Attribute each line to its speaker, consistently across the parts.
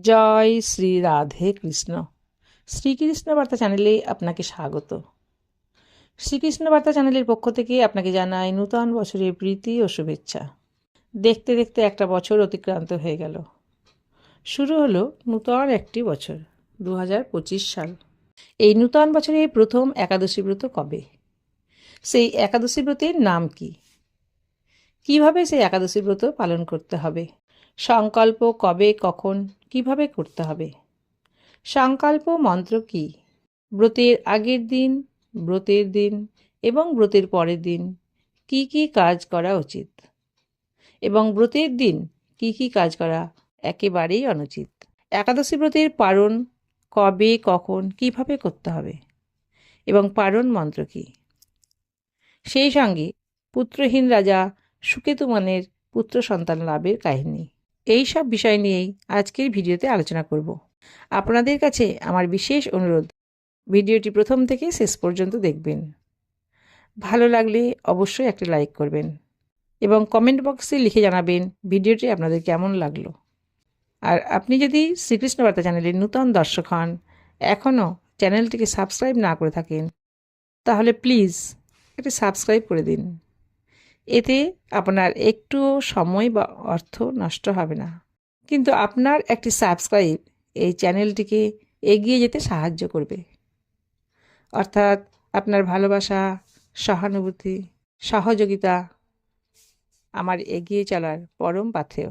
Speaker 1: জয় শ্রী রাধে কৃষ্ণ। শ্রীকৃষ্ণ বার্তা চ্যানেলে আপনাকে স্বাগত। শ্রীকৃষ্ণ বার্তা চ্যানেলের পক্ষ থেকে আপনাকে জানাই নূতন বছরের প্রীতি ও শুভেচ্ছা। দেখতে দেখতে একটা বছর অতিক্রান্ত হয়ে গেল। শুরু হলো নূতন একটি বছর দু হাজার পঁচিশ সাল। এই নূতন বছরে প্রথম একাদশী ব্রত কবে? সেই একাদশী ব্রতের নাম কি? কীভাবে সেই একাদশী ব্রত পালন করতে হবে? সংকল্প কবে, কখন, কীভাবে করতে হবে? সংকল্প মন্ত্র কি? ব্রতের আগের দিন, ব্রতের দিন এবং ব্রতের পরের দিন কি কি কাজ করা উচিত? এবং ব্রতের দিন কি কি কাজ করা একেবারেই অনুচিত? একাদশী ব্রতের পারণ কবে, কখন, কীভাবে করতে হবে? এবং পারণ মন্ত্র কি? সেই সঙ্গে পুত্রহীন রাজা সুকেতুমানের পুত্র সন্তান লাভের কাহিনী। এই সব বিষয় নিয়েই আজকের ভিডিওতে আলোচনা করব। আপনাদের কাছে আমার বিশেষ অনুরোধ, ভিডিওটি প্রথম থেকে শেষ পর্যন্ত দেখবেন। ভালো লাগলে অবশ্যই একটা লাইক করবেন এবং কমেন্ট বক্সে লিখে জানাবেন ভিডিওটি আপনাদের কেমন লাগল। আর আপনি যদি শ্রীকৃষ্ণ বার্তা চ্যানেলের নূতন দর্শক হন, এখনও চ্যানেলটিকে সাবস্ক্রাইব না করে থাকেন, তাহলে প্লিজ একটি সাবস্ক্রাইব করে দিন। এতে আপনার একটু সময় বা অর্থ নষ্ট হবে না। কিন্তু আপনার একটি সাবস্ক্রাইব এই চ্যানেলটিকে এগিয়ে যেতে সাহায্য করবে। অর্থাৎ আপনার ভালোবাসা, সহানুভূতি, সহযোগিতা আমার এগিয়ে চলার পরম পাথেয়।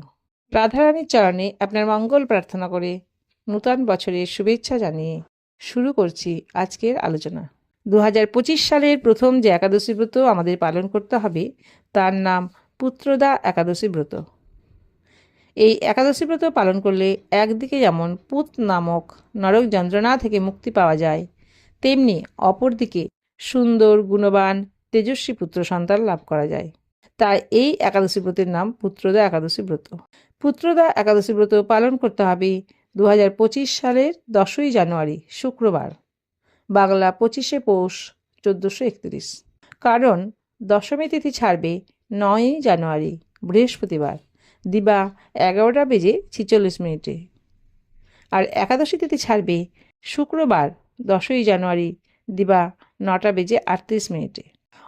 Speaker 1: রাধারানীর চরণে আপনার মঙ্গল প্রার্থনা করে নূতন বছরের শুভেচ্ছা জানিয়ে শুরু করছি আজকের আলোচনা। দু হাজার পঁচিশ সালের প্রথম যে একাদশী ব্রত আমাদের পালন করতে হবে, তার নাম পুত্রদা একাদশী ব্রত। এই একাদশী ব্রত পালন করলে একদিকে যেমন পুত নামক নরক যন্ত্রণা থেকে মুক্তি পাওয়া যায়, তেমনি অপরদিকে সুন্দর, গুণবান, তেজস্বী পুত্র সন্তান লাভ করা যায়। তাই এই একাদশী ব্রতের নাম পুত্রদা একাদশী ব্রত। পুত্রদা একাদশী ব্রত পালন করতে হবে দু হাজার পঁচিশ সালের দশই জানুয়ারি, শুক্রবার। বাংলা পঁচিশে পৌষ চোদ্দোশো একত্রিশ। কারণ দশমী তিথি ছাড়বে নয়ই জানুয়ারি, বৃহস্পতিবার। দিবা এগারোটা বেজে ছিচল্লিশ মিনিটে। আর একাদশী তিথি ছাড়বে শুক্রবার, দশই জানুয়ারি, দিবা নটা বেজে আটত্রিশ মিনিটে।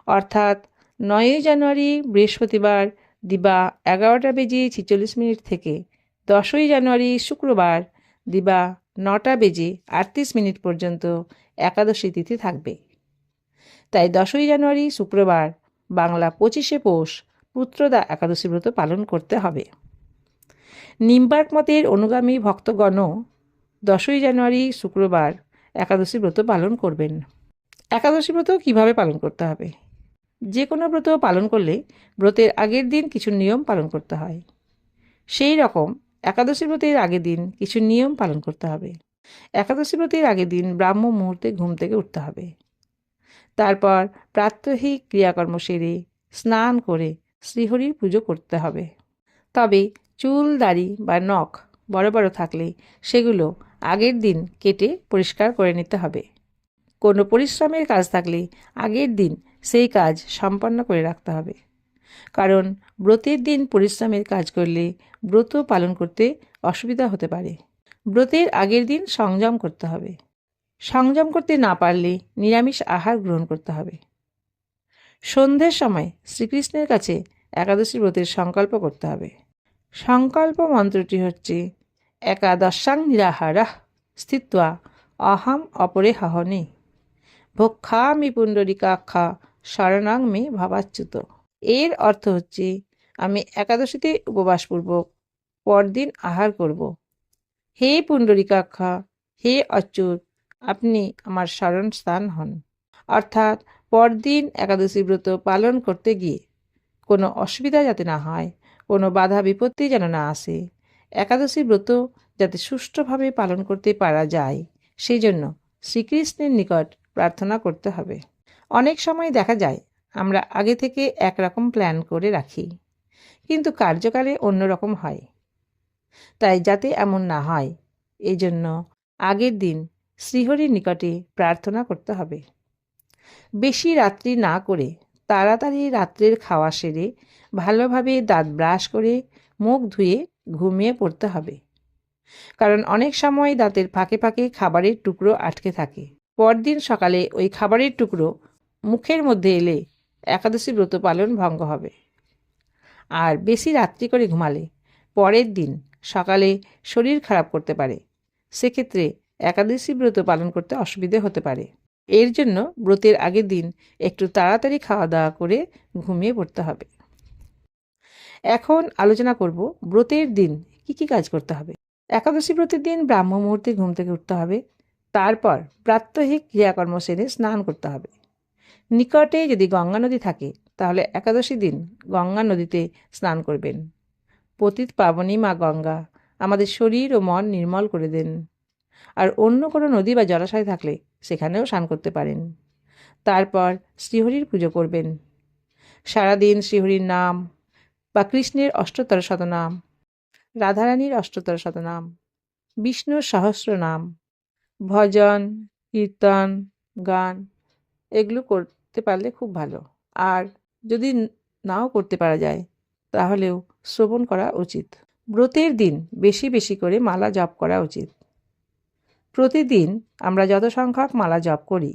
Speaker 1: অর্থাৎ নয়ই জানুয়ারি, বৃহস্পতিবার, দিবা এগারোটা বেজে ছিচল্লিশ মিনিট থেকে দশই জানুয়ারি, শুক্রবার, দিবা নটা বেজে আটত্রিশ মিনিট পর্যন্ত একাদশী তিথি থাকবে। তাই দশই জানুয়ারি শুক্রবার বাংলা পঁচিশে পৌষ পুত্রদা একাদশী ব্রত পালন করতে হবে। নিম্বার্ক মতের অনুগামী ভক্তগণও দশই জানুয়ারি শুক্রবার একাদশী ব্রত পালন করবেন। একাদশী ব্রত কীভাবে পালন করতে হবে? যে কোনো ব্রত পালন করলে ব্রতের আগের দিন কিছু নিয়ম পালন করতে হয়। সেই রকম একাদশী ব্রতের আগের দিন কিছু নিয়ম পালন করতে হবে। একাদশী ব্রতের আগের দিন ব্রাহ্ম মুহূর্তে ঘুম থেকে উঠতে হবে। তারপর প্রাত্যহিক ক্রিয়াকর্ম সেরে স্নান করে শ্রীহরির পুজো করতে হবে। তবে চুল, দাড়ি বা নখ বড় বড় থাকলে সেগুলো আগের দিন কেটে পরিষ্কার করে নিতে হবে। কোনো পরিশ্রমের কাজ থাকলে আগের দিন সেই কাজ সম্পন্ন করে রাখতে হবে। কারণ ব্রতের দিন পরিশ্রমের কাজ করলে ব্রত পালন করতে অসুবিধা হতে পারে। ব্রতের আগের দিন সংযম করতে হবে। সংযম করতে না পারলে নিরামিষ আহার গ্রহণ করতে হবে। সন্ধ্যের সময় শ্রীকৃষ্ণের কাছে একাদশী ব্রতের সংকল্প করতে হবে। সংকল্প মন্ত্রটি হচ্ছে, একাদশাং নিরাহারাহ স্থিত্বা অহম অপরে হহনে। ভক্ষামি পুণ্ডরিকাক্ষা শরণাং মে ভাবাচ্যুত। এর অর্থ হচ্ছে, আমি একাদশীতে উপবাসপূর্বক পরদিন আহার করব। হে পুণ্ডরিকাক্ষা, হে অচ্যুত, আপনি আমার স্মরণ স্থান হন। অর্থাৎ, পরদিন একাদশী ব্রত পালন করতে গিয়ে কোনো অসুবিধা যাতে না হয়, কোনো বাধা বিপত্তি যেন না আসে, একাদশী ব্রত যাতে সুষ্ঠুভাবে পালন করতে পারা যায়, সেই জন্য শ্রীকৃষ্ণের নিকট প্রার্থনা করতে হবে। অনেক সময় দেখা যায় আমরা আগে থেকে একরকম প্ল্যান করে রাখি। কিন্তু কার্যকালে অন্যরকম হয়। তাই যাতে এমন না হয় এই জন্য আগের দিন শ্রীহরির নিকটে প্রার্থনা করতে হবে। বেশি রাত্রি না করে তাড়াতাড়ি রাত্রের খাওয়া সেরে ভালোভাবে দাঁত ব্রাশ করে মুখ ধুয়ে ঘুমিয়ে পড়তে হবে। কারণ অনেক সময় দাঁতের ফাঁকে ফাঁকে খাবারের টুকরো আটকে থাকে। পরদিন সকালে ওই খাবারের টুকরো মুখের মধ্যে এলে একাদশী ব্রত পালন ভঙ্গ হবে। আর বেশি রাত্রি করে ঘুমালে পরের দিন সকালে শরীর খারাপ করতে পারে। সেক্ষেত্রে একাদশী ব্রত পালন করতে অসুবিধে হতে পারে। এর জন্য ব্রতের আগের দিন একটু তাড়াতাড়ি খাওয়া দাওয়া করে ঘুমিয়ে পড়তে হবে। এখন আলোচনা করব ব্রতের দিন কি কি কাজ করতে হবে। একাদশী ব্রতের দিন ব্রাহ্ম মুহূর্তে ঘুম থেকে উঠতে হবে। তারপর প্রাত্যহিক ক্রিয়াকর্ম সেরে স্নান করতে হবে। নিকটে যদি গঙ্গা নদী থাকে, তাহলে একাদশী দিন গঙ্গা নদীতে স্নান করবেন। পতিত পাবনী মা গঙ্গা আমাদের শরীর ও মন নির্মল করে দেন। আর অন্য কোনো নদী বা জলাশয় থাকলে সেখানেও স্নান করতে পারেন। তারপর শ্রীহরির পুজো করবেন। সারাদিন শ্রীহরির নাম বা কৃষ্ণের অষ্টতর শতনাম, রাধারানীর অষ্টতর শতনাম, বিষ্ণুর সহস্র নাম, ভজন, কীর্তন, গান, এগুলো করতে পারলে খুব ভালো। আর যদি নাও করতে পারা যায়, তাহলেও শ্রবণ করা উচিত। ব্রতের দিন বেশি বেশি করে মালা জপ করা উচিত। প্রতিদিন আমরা যত সংখ্যক মালা জপ করি,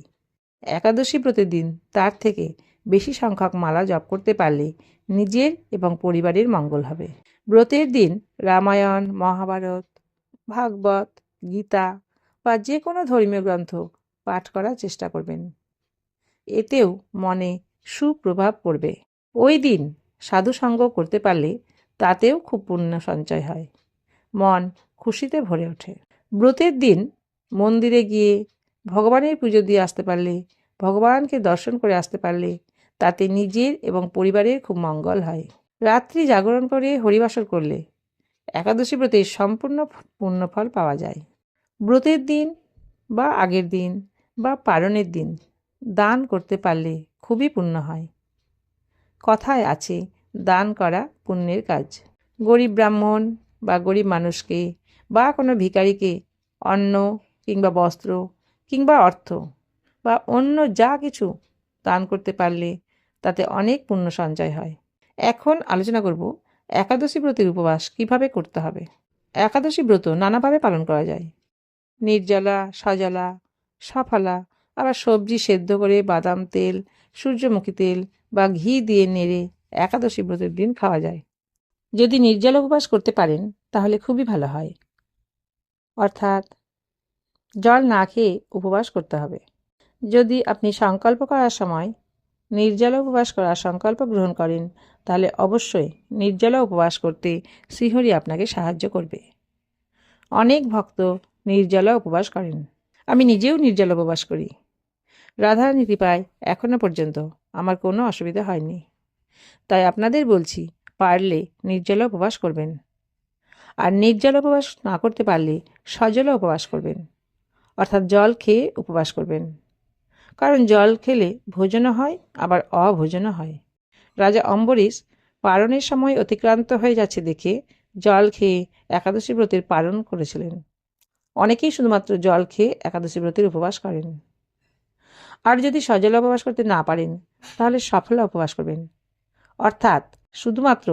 Speaker 1: একাদশী প্রতিদিন তার থেকে বেশি সংখ্যক মালা জপ করতে পারলে নিজের এবং পরিবারের মঙ্গল হবে। ব্রতের দিন রামায়ণ, মহাভারত, ভাগবত, গীতা বা যে কোনো ধর্মীয় গ্রন্থ পাঠ করার চেষ্টা করবেন। এতেও মনে সুপ্রভাব পড়বে। ওই দিন সাধুসঙ্গ করতে পারলে তাতেও খুব পুণ্য সঞ্চয় হয়। মন খুশিতে ভরে ওঠে। ব্রতের দিন মন্দিরে গিয়ে ভগবানের পুজো দিয়ে আসতে পারলে, ভগবানকে দর্শন করে আসতে পারলে তাতে নিজের এবং পরিবারের খুব মঙ্গল হয়। রাত্রি জাগরণ করে হরিবাসর করলে একাদশী ব্রতের সম্পূর্ণ পুণ্যফল পাওয়া যায়। ব্রতের দিন বা আগের দিন বা পালনের দিন দান করতে পারলে খুবই পুণ্য হয়। কথায় আছে, দান করা পুণ্যের কাজ। গরিব ব্রাহ্মণ বা গরিব মানুষকে বা কোনো ভিখারিকে অন্ন কিংবা বস্ত্র কিংবা অর্থ বা অন্য যা কিছু দান করতে পারলে তাতে অনেক পুণ্য সঞ্চয় হয়। এখন আলোচনা করব একাদশী ব্রতের উপবাস কীভাবে করতে হবে। একাদশী ব্রত নানাভাবে পালন করা যায়। নির্জলা, সজলা, সফলা আবার সবজি সেদ্ধ করে বাদাম তেল, সূর্যমুখী তেল বা ঘি দিয়ে নেড়ে একাদশী ব্রতের দিন খাওয়া যায়। যদি নির্জল উপবাস করতে পারেন, তাহলে খুবই ভালো হয়। অর্থাৎ, জল না খেয়ে উপবাস করতে হবে। যদি আপনি সংকল্প করার সময় নির্জলা উপবাস করার সংকল্প গ্রহণ করেন, তাহলে অবশ্যই নির্জলা উপবাস করতে শ্রীহরি আপনাকে সাহায্য করবে। অনেক ভক্ত নির্জলা উপবাস করেন। আমি নিজেও নির্জলা উপবাস করি। রাধারানী কৃপায় এখনও পর্যন্ত আমার কোনো অসুবিধা হয়নি। তাই আপনাদের বলছি, পারলে নির্জলা উপবাস করবেন। আর নির্জল উপবাস না করতে পারলে সজলা উপবাস করবেন। অর্থাৎ জল খেয়ে উপবাস করবেন। কারণ জল খেলে ভোজনও হয়, আবার অভোজনও হয়। রাজা অম্বরীশ পালনের সময় অতিক্রান্ত হয়ে যাচ্ছে দেখে জল খেয়ে একাদশী ব্রতের পালন করেছিলেন। অনেকেই শুধুমাত্র জল খেয়ে একাদশী ব্রতের উপবাস করেন। আর যদি সজল উপবাস করতে না পারেন, তাহলে সফল উপবাস করবেন। অর্থাৎ শুধুমাত্র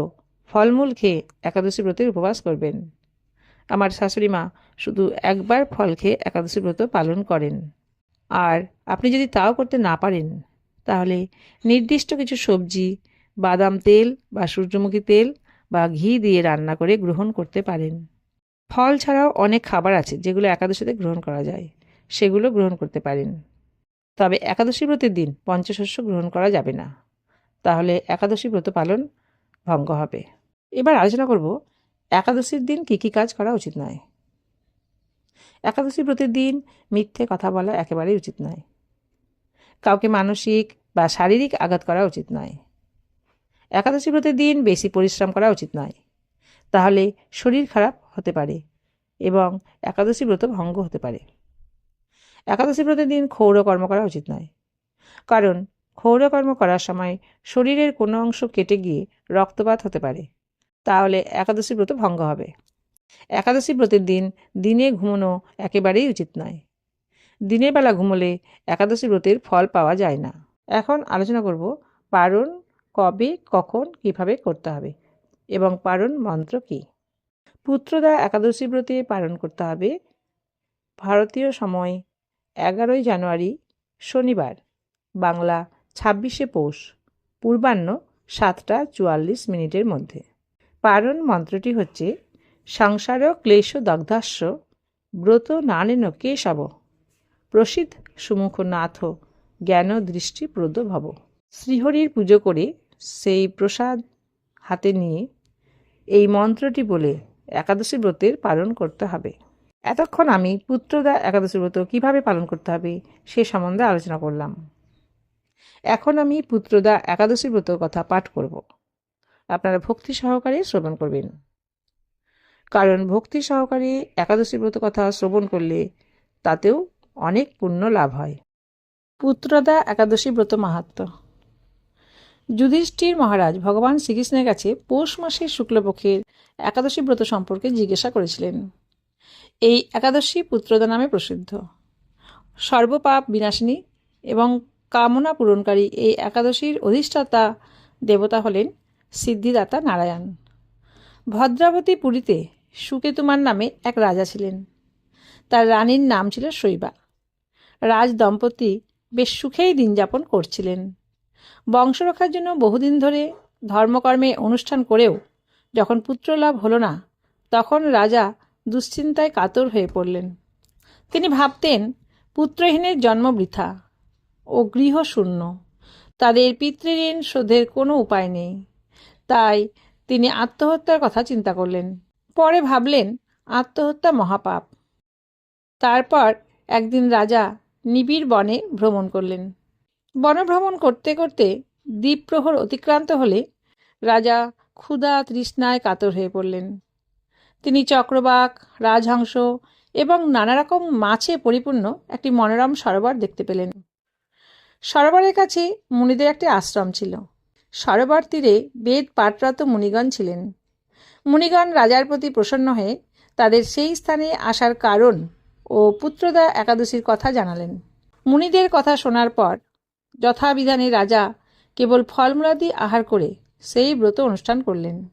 Speaker 1: ফলমূল খেয়ে একাদশী ব্রতের উপবাস করবেন। আমার শাশুড়ি মা শুধু একবার ফল খেয়ে একাদশী ব্রত পালন করেন। আর আপনি যদি তাও করতে না পারেন, তাহলে নির্দিষ্ট কিছু সবজি, বাদাম তেল বা সূর্যমুখী তেল বা ঘি দিয়ে রান্না করে গ্রহণ করতে পারেন। ফল ছাড়াও অনেক খাবার আছে যেগুলো একাদশীতে গ্রহণ করা যায়, সেগুলো গ্রহণ করতে পারেন। তবে একাদশী ব্রতের দিন পঞ্চশস্য গ্রহণ করা যাবে না। তাহলে একাদশী ব্রত পালন ভঙ্গ হবে। এবার আলোচনা করব, একাদশীর দিন কী কী কাজ করা উচিত নয়। একাদশী ব্রতের দিন মিথ্যে কথা বলা একেবারেই উচিত নয়। কাউকে মানসিক বা শারীরিক আঘাত করা উচিত নয়। একাদশী ব্রতের দিন বেশি পরিশ্রম করা উচিত নয়। তাহলে শরীর খারাপ হতে পারে এবং একাদশী ব্রত ভঙ্গ হতে পারে। একাদশী ব্রতের দিন ক্ষৌরকর্ম করা উচিত নয়। কারণ ক্ষৌরকর্ম করার সময় শরীরের কোনো অংশ কেটে গিয়ে রক্তপাত হতে পারে। তাহলে একাদশী ব্রত ভঙ্গ হবে। একাদশী ব্রতের দিন দিনে ঘুমনো একেবারেই উচিত নয়। দিনের বেলা ঘুমোলে একাদশী ব্রতের ফল পাওয়া যায় না। এখন আলোচনা করব পারণ, কবে, কখন, কীভাবে করতে হবে এবং পারণ মন্ত্র কী? পুত্রদা একাদশী ব্রতে পালন করতে হবে। ভারতীয় সময় এগারোই জানুয়ারি, শনিবার। বাংলা ছাব্বিশে পৌষ, পূর্বাহ্ন সাতটা চুয়াল্লিশ মিনিটের মধ্যে। পারণ মন্ত্রটি হচ্ছে, সংসার ক্লেশ দগ্ধাস্য ব্রত নানেন কেশব প্রসিদ্ধ সুমুখ নাথ জ্ঞান দৃষ্টি প্রদ ভব। শ্রীহরির পুজো করে সেই প্রসাদ হাতে নিয়ে এই মন্ত্রটি বলে একাদশী ব্রতের পালন করতে হবে। এতক্ষণ আমি পুত্রদা একাদশী ব্রত কীভাবে পালন করতে হবে সে সম্বন্ধে আলোচনা করলাম। এখন আমি পুত্রদা একাদশী ব্রত কথা পাঠ করব। আপনারা ভক্তি সহকারে শ্রবণ করবেন। কারণ ভক্তি সহকারে একাদশী ব্রত কথা শ্রবণ করলে তাতেও অনেক পুণ্য লাভ হয়। পুত্রদা একাদশী ব্রত মাহাত্ম। যুধিষ্ঠির মহারাজ ভগবান শ্রীকৃষ্ণের কাছে পৌষ মাসের শুক্লপক্ষের একাদশী ব্রত সম্পর্কে জিজ্ঞাসা করেছিলেন। এই একাদশী পুত্রদা নামে প্রসিদ্ধ। সর্বপাপ বিনাশিনী এবং কামনা পূরণকারী এই একাদশীর অধিষ্ঠাতা দেবতা হলেন সিদ্ধিদাতা নারায়ণ। ভদ্রাবতী পুরীতে সুকেতুমার নামে এক রাজা ছিলেন। তার রানীর নাম ছিল শৈবা। রাজ দম্পতি বেশ সুখেই দিন যাপন করছিলেন। বংশ রক্ষার জন্য বহুদিন ধরে ধর্মকর্মে অনুষ্ঠান করেও যখন পুত্রলাভ হলো না, তখন রাজা দুশ্চিন্তায় কাতর হয়ে পড়লেন। তিনি ভাবতেন, পুত্রহীনের জন্ম বৃথা ও গৃহশূন্য তাদের পিতৃঋণ শোধের কোনো উপায় নেই। তাই তিনি আত্মহত্যার কথা চিন্তা করলেন। পরে ভাবলেন, আত্মহত্যা মহাপাপ। তারপর একদিন রাজা নিবিড় বনে ভ্রমণ করলেন। বনভ্রমণ করতে করতে দ্বীপপ্রহর অতিক্রান্ত হলে রাজা ক্ষুধা তৃষ্ণায় কাতর হয়ে পড়লেন। তিনি চক্রবাক, রাজহংস এবং নানা রকম মাছে পরিপূর্ণ একটি মনোরম সরোবর দেখতে পেলেন। সরোবরের কাছে মুনিদের একটি আশ্রম ছিল। সরোবর তীরে বেদ পাঠরত মুনিগণ ছিলেন। মুনিগণ রাজার প্রতি প্রসন্ন হয়ে তাদের সেই স্থানে আসার কারণ ও পুত্রদা একাদশীর কথা জানালেন। মুনিদের কথা শোনার পর যথাবিধানে রাজা কেবল ফলমূলাদি আহার করে সেই ব্রত অনুষ্ঠান করলেন।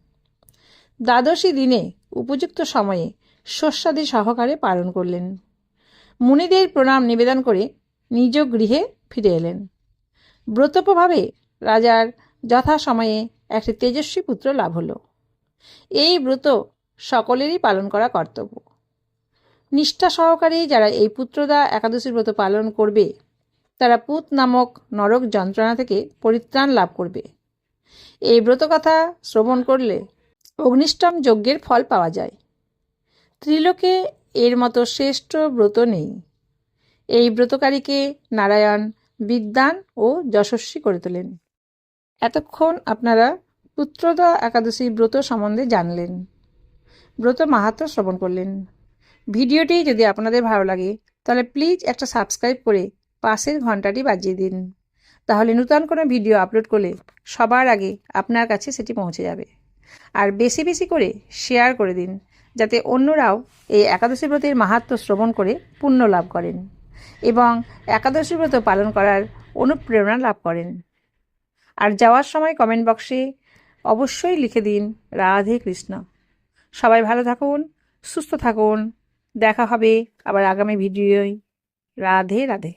Speaker 1: দ্বাদশী দিনে উপযুক্ত সময়ে শস্যাদি সহকারে পালন করলেন। মুনিদের প্রণাম নিবেদন করে নিজ গৃহে ফিরে এলেন। ব্রত প্রভাবে রাজার যথাসময়ে একটি তেজস্বী পুত্র লাভ হল। এই ব্রত সকলেরই পালন করা কর্তব্য। নিষ্ঠা সহকারে যারা এই পুত্রদা একাদশীর ব্রত পালন করবে, তারা পুত নামক নরক যন্ত্রণা থেকে পরিত্রাণ লাভ করবে। এই ব্রতকথা শ্রবণ করলে অগ্নিষ্টম যজ্ঞের ফল পাওয়া যায়। ত্রিলোকে এর মতো শ্রেষ্ঠ ব্রত নেই। এই ব্রতকারীকে নারায়ণ, বিদ্বান ও যশস্বী করে তোলেন। এতক্ষণ আপনারা পুত্রদা একাদশী ব্রত সম্বন্ধে জানলেন। ব্রত মাহাত্ম শ্রবণ করলেন। ভিডিওটি যদি আপনাদের ভালো লাগে, তাহলে প্লিজ একটা সাবস্ক্রাইব করে পাশের ঘন্টাটি বাজিয়ে দিন। তাহলে নূতন কোনো ভিডিও আপলোড করলে সবার আগে আপনার কাছে সেটি পৌঁছে যাবে। আর বেশি বেশি করে শেয়ার করে দিন, যাতে অন্যরাও এই একাদশী ব্রতের মাহাত্ম শ্রবণ করে পুণ্য লাভ করেন এবং একাদশী ব্রত পালন করার অনুপ্রেরণা লাভ করেন। আর যাওয়ার সময় কমেন্ট বক্সে অবশ্যই লিখে দিন, রাধে কৃষ্ণ। সবাই ভালো থাকুন, সুস্থ থাকুন, দেখা হবে আবার আগামী ভিডিওয় রাধে রাধে।